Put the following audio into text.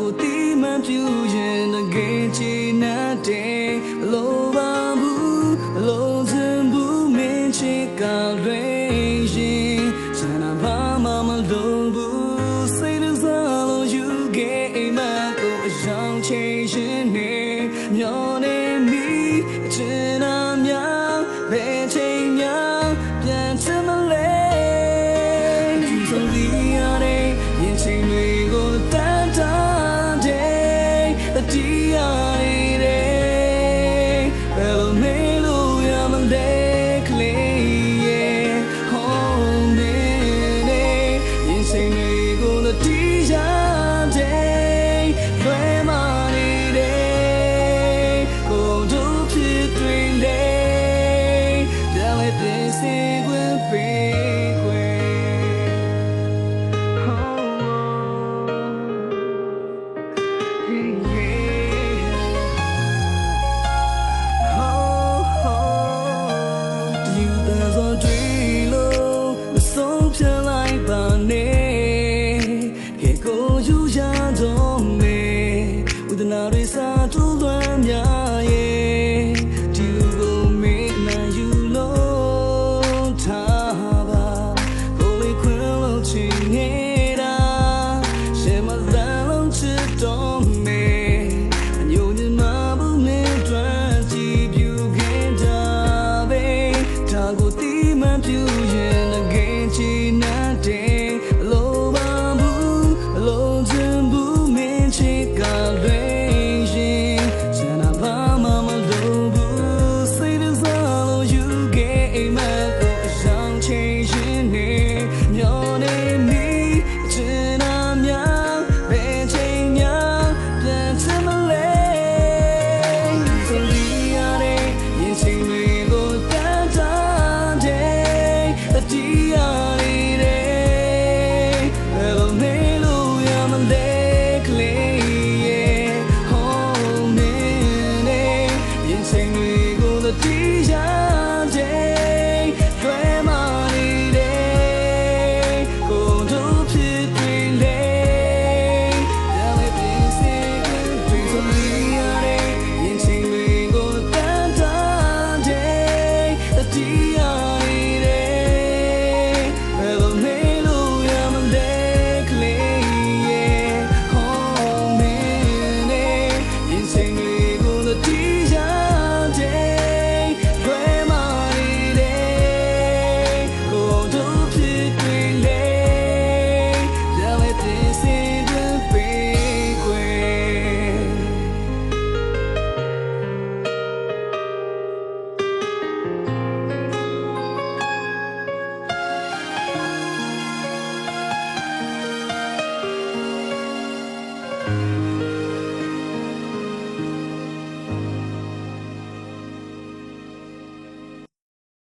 ကိုတီးမှပြူရင်တကယ်ချီနာတဲ့လိုပါဘူးလုံးစင်ဘူးမင်းချစ်ကလွယ်ရင်စံနာဘာမှမလုံးဘူးစိတ်လုံးစားလို့ you get အိမ်မကိုအရောင်ချိန်ရှင်နေမျော ကိုတီးမှန်ပြူ See.